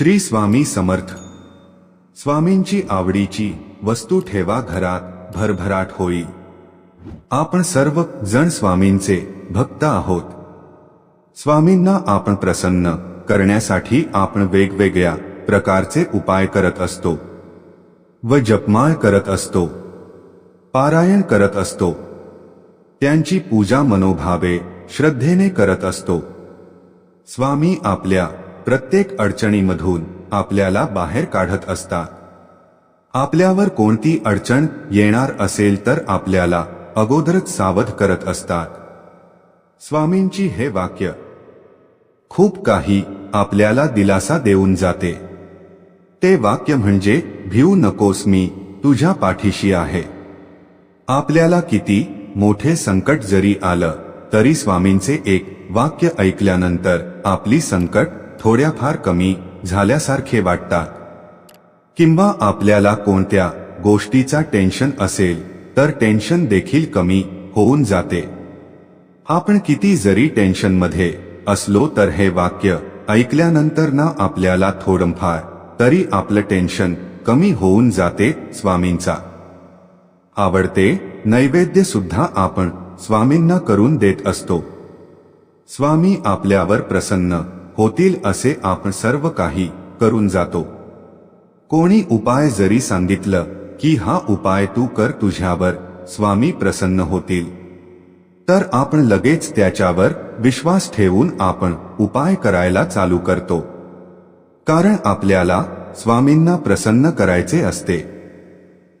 श्री स्वामी समर्थ. स्वामींची आवडीची वस्तू ठेवा घरात भरभराट होई. आपण सर्व जण स्वामींचे भक्त आहोत. स्वामींना आपण प्रसन्न करण्यासाठी आपण वेगवेगळ्या प्रकारचे उपाय करत असतो. व जपमाळ करत असतो. पारायण करत असतो. त्यांची पूजा मनोभावे श्रद्धेने करत असतो. स्वामी आपल्या प्रत्येक अडचणीमधून आपल्याला बाहेर काढत असतात. आपल्यावर कोणती अडचण येणार असेल तर आपल्याला अगोदरच सावध करत असतात. स्वामींची हे वाक्य खूप काही आपल्याला दिलासा देऊन जाते. ते वाक्य म्हणजे भिऊ नकोस मी तुझ्या पाठीशी आहे. आपल्याला किती मोठे संकट जरी आलं तरी स्वामींचे एक वाक्य ऐकल्यानंतर आपली संकट थोड्याफार कमी झाल्यासारखे वाटतात. किंवा आपल्याला कोणत्या गोष्टीचा टेन्शन असेल तर टेन्शन देखील कमी होऊन जाते. आपण किती जरी टेन्शनमध्ये असलो तर हे वाक्य ऐकल्यानंतर ना आपल्याला थोडंफार तरी आपलं टेन्शन कमी होऊन जाते स्वामींचा. आवडते नैवेद्य सुद्धा आपण स्वामींना करून देत असतो. स्वामी आपल्यावर प्रसन्न होतील असे आपण सर्व काही करून जातो. कोणी उपाय जरी सांगितलं की हा उपाय तू कर तुझ्यावर स्वामी प्रसन्न होतील. तर आपण लगेच त्याच्यावर विश्वास ठेवून आपण उपाय करायला चालू करतो. कारण आपल्याला स्वामींना प्रसन्न करायचे असते.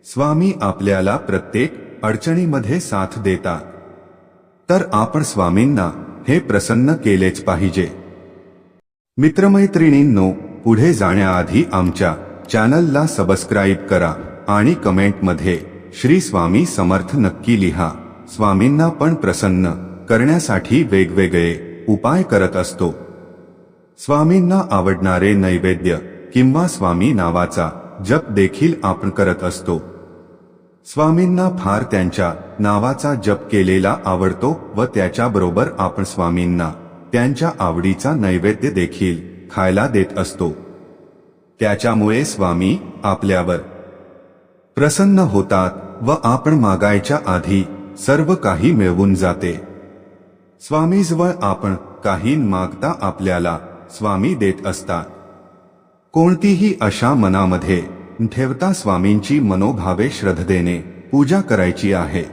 स्वामी आपल्याला प्रत्येक अडचणीमध्ये साथ देतात. तर आपण स्वामींना हे प्रसन्न केलेच पाहिजे. मित्रमैत्रिणींनो पुढे जाण्याआधी आमच्या चॅनलला सबस्क्राईब करा आणि कमेंटमध्ये श्री स्वामी समर्थ नक्की लिहा. स्वामींना पण प्रसन्न करण्यासाठी वेगवेगळे उपाय करत असतो. स्वामींना आवडणारे नैवेद्य किंवा स्वामी नावाचा जप देखील आपण करत असतो. स्वामींना फार त्यांच्या नावाचा जप केलेला आवडतो व त्याच्याबरोबर आपण स्वामींना त्यांच्या आवडीचा नैवेद्य देखील खायला देत असतो. त्याच्यामुळे स्वामी आपल्यावर प्रसन्न होतात व आपण मागायच्या आधी सर्व काही मिळवून जाते. स्वामीजवळ आपण काही मागता आपल्याला स्वामी देत असतात. कोणतीही अशा मनामध्ये ठेवता स्वामींची मनोभावे श्रद्धेने पूजा करायची आहे.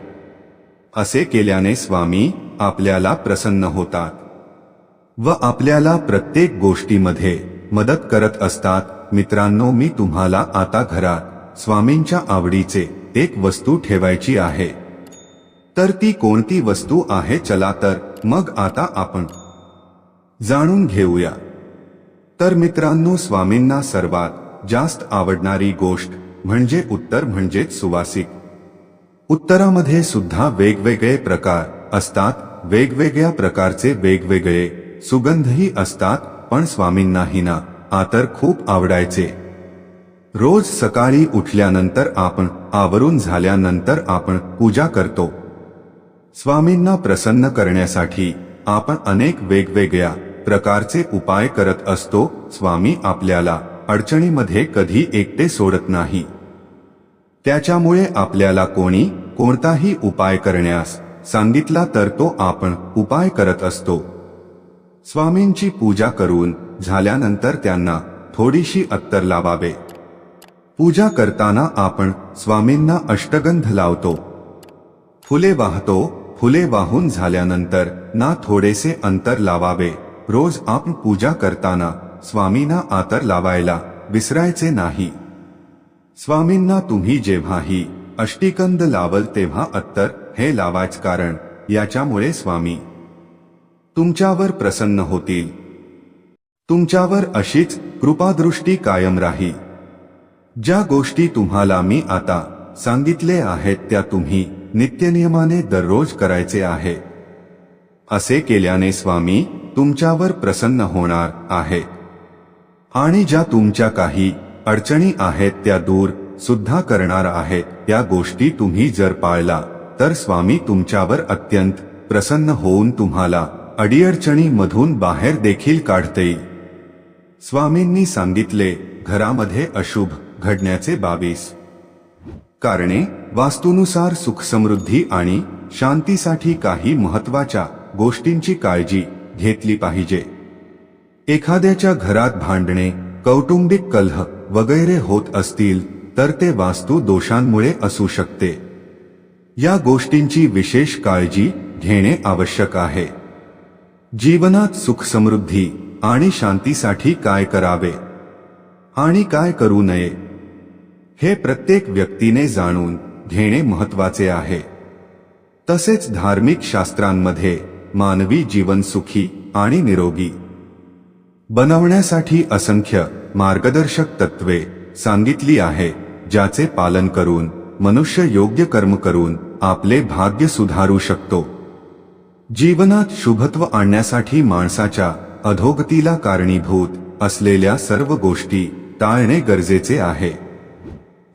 असे केल्याने स्वामी आपल्याला प्रसन्न होतात. व आपल्याला प्रत्येक गोष्टीमध्ये मदत करत असतात. मित्रांनो मी तुम्हाला आता घरात स्वामींच्या आवडीचे एक वस्तू ठेवायची आहे. तर ती कोणती वस्तू आहे? चला तर मग आता आपण जाणून घेऊया. तर मित्रांनो स्वामींना सर्वात जास्त आवडणारी गोष्ट म्हणजे उत्तर म्हणजेच सुवासिक. उत्तरामध्ये सुद्धा वेगवेगळे प्रकार असतात. वेगवेगळ्या प्रकारचे वेगवेगळे सुगंधही असतात पण स्वामींनाही ना आतर खूप आवडायचे. रोज सकाळी उठल्यानंतर आपण आवरून झाल्यानंतर आपण पूजा करतो. स्वामींना प्रसन्न करण्यासाठी आपण अनेक वेगवेगळ्या प्रकारचे उपाय करत असतो स्वामी आपल्याला अडचणीमध्ये कधी एकटे सोडत नाही. त्याच्यामुळे आपल्याला कोणी कोणताही उपाय करण्यास सांगितला तर तो आपण उपाय करत असतो. स्वामींची पूजा करून झाल्यानंतर त्यांना थोडीशी अत्तर लावावे. पूजा करताना आपण स्वामींना अष्टगंध लावतो. फुले वाहतो फुले वाहून झाल्यानंतर ना थोडेसे अंतर लावावे. रोज आपण पूजा करताना स्वामींना आतर लावायला विसरायचे नाही. स्वामींना तुम्ही जेव्हाही अष्टिकंद लावल तेव्हा अत्तर हे लावायच कारण याच्यामुळे स्वामी तुमच्यावर प्रसन्न होतील. तुमच्यावर अशीच कृपादृष्टी कायम राहील ज्या गोष्टी तुम्हाला मी आता सांगितले आहेत त्या तुम्ही नित्यनियमाने दररोज करायचे आहे. असे केल्याने स्वामी तुमच्यावर प्रसन्न होणार आहे. आणि ज्या तुमच्या काही अडचणी आहेत त्या दूर सुद्धा करणार आहेत त्या गोष्टी तुम्ही जर पाळला तर स्वामी तुमच्यावर अत्यंत प्रसन्न होऊन तुम्हाला अडीअडचणीमधून बाहेर देखील काढते. स्वामींनी सांगितले घरामध्ये अशुभ घडण्याचे बावीस कारणे वास्तूनुसार सुखसमृद्धी आणि शांतीसाठी काही महत्त्वाच्या गोष्टींची काळजी घेतली पाहिजे. एखाद्याच्या घरात भांडणे कौटुंबिक कलह वगैरे होत असतील तर ते वास्तू दोषांमुळे असू शकते. या गोष्टींची विशेष काळजी घेणे आवश्यक आहे. जीवनात सुख समृद्धी आणि शांतीसाठी काय करावे? आणि काय करू नये? हे प्रत्येक व्यक्तीने जाणून घेणे महत्त्वाचे आहे. तसेच धार्मिक शास्त्रांमध्ये मानवी जीवन सुखी आणि निरोगी. बनवण्यासाठी असंख्य मार्गदर्शक तत्वे सांगितली आहे ज्याचे पालन करून मनुष्य योग्य कर्म करून आपले भाग्य सुधारू शकतो. जीवनात शुभत्व आणण्यासाठी माणसाच्या अधोगतीला कारणीभूत असलेल्या सर्व गोष्टी टाळणे गरजेचे आहे.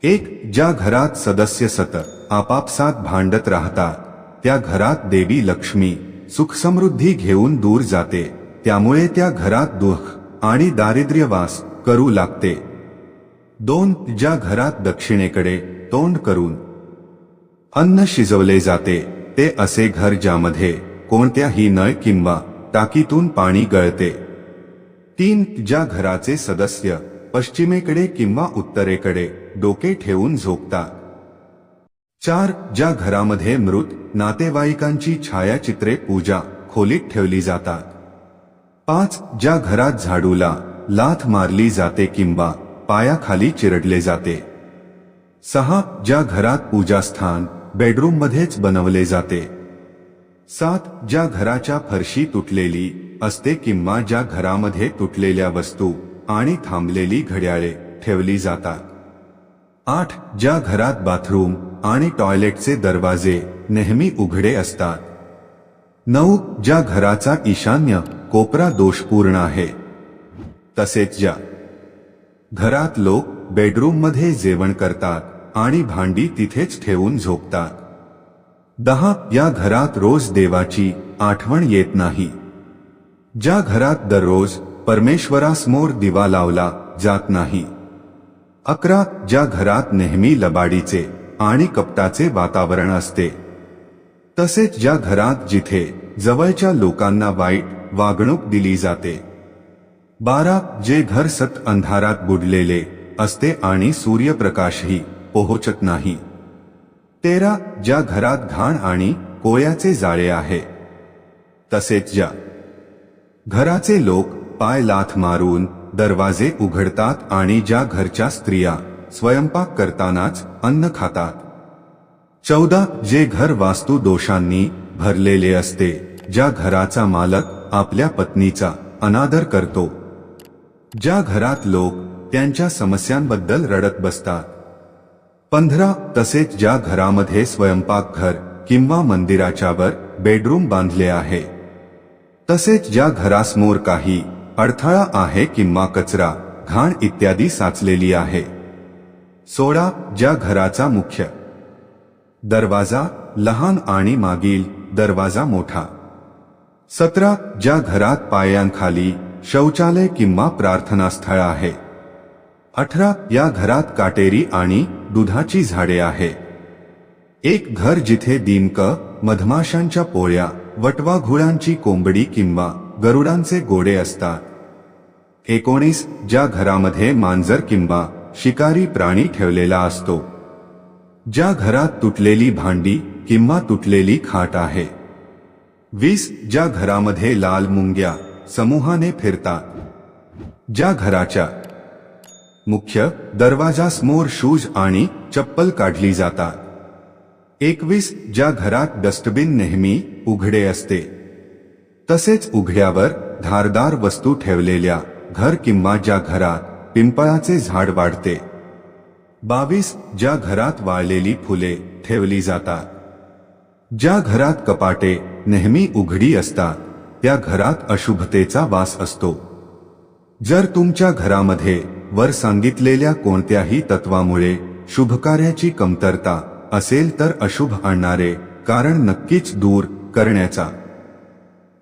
एक ज्या घरात सदस्य सतत आपापसात भांडत राहतात त्या घरात देवी लक्ष्मी सुखसमृद्धी घेऊन दूर जाते त्यामुळे त्या घरात दुःख आणि दारिद्र्य वास करू लागते. दोन ज्या घरात दक्षिणेकडे तोंड करून अन्न शिजवले जाते ते असे घर ज्यामध्ये कोणत्याही नळ किंवा टाकीतून पाणी गळते? तीन ज्या घराचे सदस्य पश्चिमेकडे किंवा उत्तरेकडे डोके ठेवून झोपतात. चार ज्या घरामध्ये मृत नातेवाईकांची छायाचित्रे पूजा खोलीत ठेवली जातात. पाच ज्या घरात झाडूला लाथ मारली जाते किंवा पायाखाली चिरडले जाते. सहा ज्या घरात पूजास्थान बेडरूममध्येच बनवले जाते. सात ज्या घराच्या फरशी तुटलेली असते किंवा ज्या घरामध्ये तुटलेल्या वस्तू आणि थांबलेली घड्याळे ठेवली जातात. आठ ज्या घरात बाथरूम आणि टॉयलेटचे दरवाजे नेहमी उघडे असतात. नऊ ज्या घराचा ईशान्य कोपरा दोषपूर्ण आहे. तसेच ज्या घरात लोक बेडरूममध्ये जेवण करतात आणि भांडी तिथेच ठेवून झोपतात. दहा या घरात रोज देवाची आठवण येत नाही. ज्या घरात दररोज परमेश्वरासमोर दिवा लावला जात नाही. अकरा ज्या घरात नेहमी लबाडीचे आणि कपटाचे वातावरण असते. तसेच ज्या घरात जिथे जवळच्या लोकांना वाईट वागणूक दिली जाते. बारा जे घर सत अंधारात बुडलेले असते आणि सूर्यप्रकाशही पोहोचत नाही. तेरा ज्या घरात घाण आणि कोळ्याचे जाळे आहे तसेच ज्या घराचे लोक पाय लाथ मारून दरवाजे उघडतात आणि ज्या घरच्या स्त्रिया स्वयंपाक करतानाच अन्न खातात. चौदा जे घर वास्तू दोषांनी भरलेले असते ज्या घराचा मालक आपल्या पत्नीचा अनादर करतो. ज्या घरात लोक त्यांच्या समस्यांबद्दल रडत बसतात पंधरा तसेच ज्या घरामध्ये स्वयंपाकघर किंवा मंदिराच्या वर बेडरूम बांधले आहे तसेच ज्या घरासमोर काही अडथळा आहे किंवा कचरा घाण इत्यादी साचलेली आहे. सोळा ज्या घराचा मुख्य दरवाजा लहान आणि मागील दरवाजा मोठा. सतरा ज्या घरात पायांखाली शौचालय किंवा प्रार्थनास्थळ आहे. अठरा या घरात काटेरी आणि दुधाची झाडे आहे. एक घर जिथे दिनक, मधमाशांच्या पोळ्या, वटवा घुळांची कोंबडी किंवा गरुडांचे गोडे असतात. एकोणीस, ज्या घरामध्ये मांजर किंवा शिकारी प्राणी ठेवलेला असतो. ज्या घरात तुटलेली भांडी किंवा तुटलेली खाट आहे. वीस, ज्या घरामध्ये लाल मुंग्या समूहाने फिरतात. ज्या घराच्या मुख्य दरवाजासमोर शूज आणि चप्पल काढली जातात. एकवीस ज्या घरात डस्टबिन नेहमी उघडे असते. तसेच उघड्यावर धारदार वस्तू ठेवलेल्या घर किंवा ज्या घरात पिंपळाचे झाड वाढते. बावीस ज्या घरात वाळलेली फुले ठेवली जातात. ज्या घरात कपाटे नेहमी उघडी असतात त्या घरात अशुभतेचा वास असतो. जर तुमच्या घरामध्ये वर सांगितलेल्या कोणत्याही तत्वामुळे शुभकार्याची कमतरता असेल तर अशुभ आणणारे कारण नक्कीच दूर करण्याचा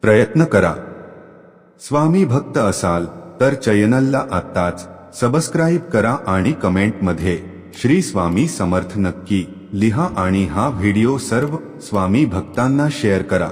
प्रयत्न करा. स्वामी भक्त असाल तर चॅनलला आत्ताच सबस्क्राईब करा आणि कमेंटमध्ये श्री स्वामी समर्थ नक्की लिहा आणि हा व्हिडिओ सर्व स्वामी भक्तांना शेअर करा.